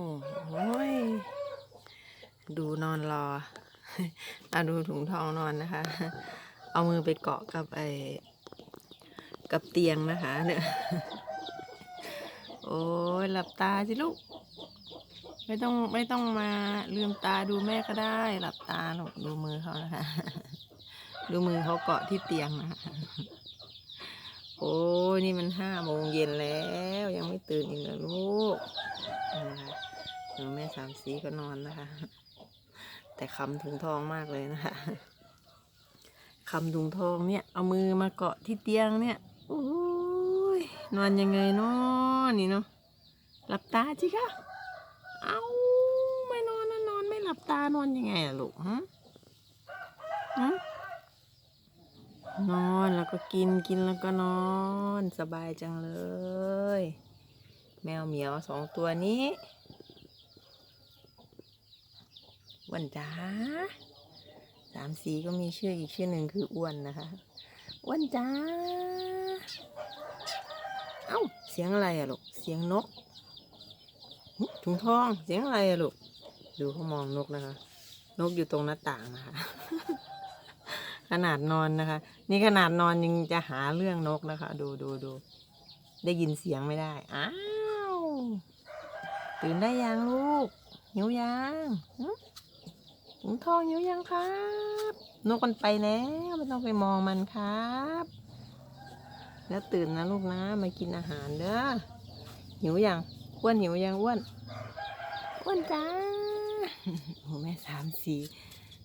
โอ้โหยดูนอนรอเอาดูถุงทองนอนนะคะ เอามือไปเกาะกับไอ้กับเตียงนะคะเนี่ยโอ้ยหลับตาสิลูก ไม่ต้องไม่ต้องมาลืมตาดูแม่ก็ได้ หลับตาลูกดูมือเขานะคะ ดูมือเขาเกาะที่เตียงนะคะโอ้ยนี่มันห้าโมงเย็นแล้ว ยังไม่ตื่นอีกเหรอลูกนะคะ แม่สามสีก็นอนนะคะ แต่คำถุงทองมากเลยนะคะคำถุงทองเนี่ยเอามือมาเกาะที่เตียงเนี่ยโอ้ยนอนยังไงเนาะนี่เนาะหลับตาจิคะเอาไม่นอนนะนอนไม่หลับตานอนยังไงอะลูกฮะฮะนอนแล้วก็กินกินแล้วก็นอน สบายจังเลย แมวเหมียวสองตัวนี้ อ้วันจ้าสามสีก็มีชื่ออีกชื่อหนึ่งคืออ้วนนะคะ อ้วนจ้า เอ้า เสียงอะไรอะลูก เสียงนก ถุงทอง เสียงอะไรอะลูก ดูเขามองนกนะคะ นกอยู่ตรงหน้าต่างนะคะ ขนาดนอนนะคะ นี่ขนาดนอนยังจะหาเรื่องนกนะคะ ดูดูดู ได้ยินเสียงไม่ได้ อ้าว ตื่นได้ยังลูกหิวยัง ถุงทองหิวยังครับ นกมันไปแล้วไม่ต้องไปมองมันครับ แล้วตื่นนะลูกนะมากินอาหารเด้อหิวยังอ้วนหิวยังอ้วนอ้วนจ้าโอ้แม่สามสี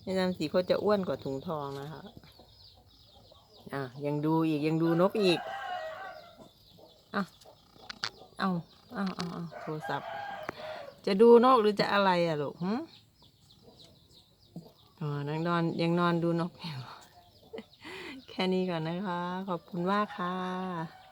แม่สามสีเขาจะอ้วนกว่าถุงทองนะคะอะยังดูอีกยังดูนกอีกอาเอาเอาเอาเอาโทรศัพท์ จะดูนกหรือจะอะไรอะลูกหึ อ๋อนังนอนยังนอนดูนกอยู่ แค่นี้ก่อนนะคะ ขอบคุณมากค่ะ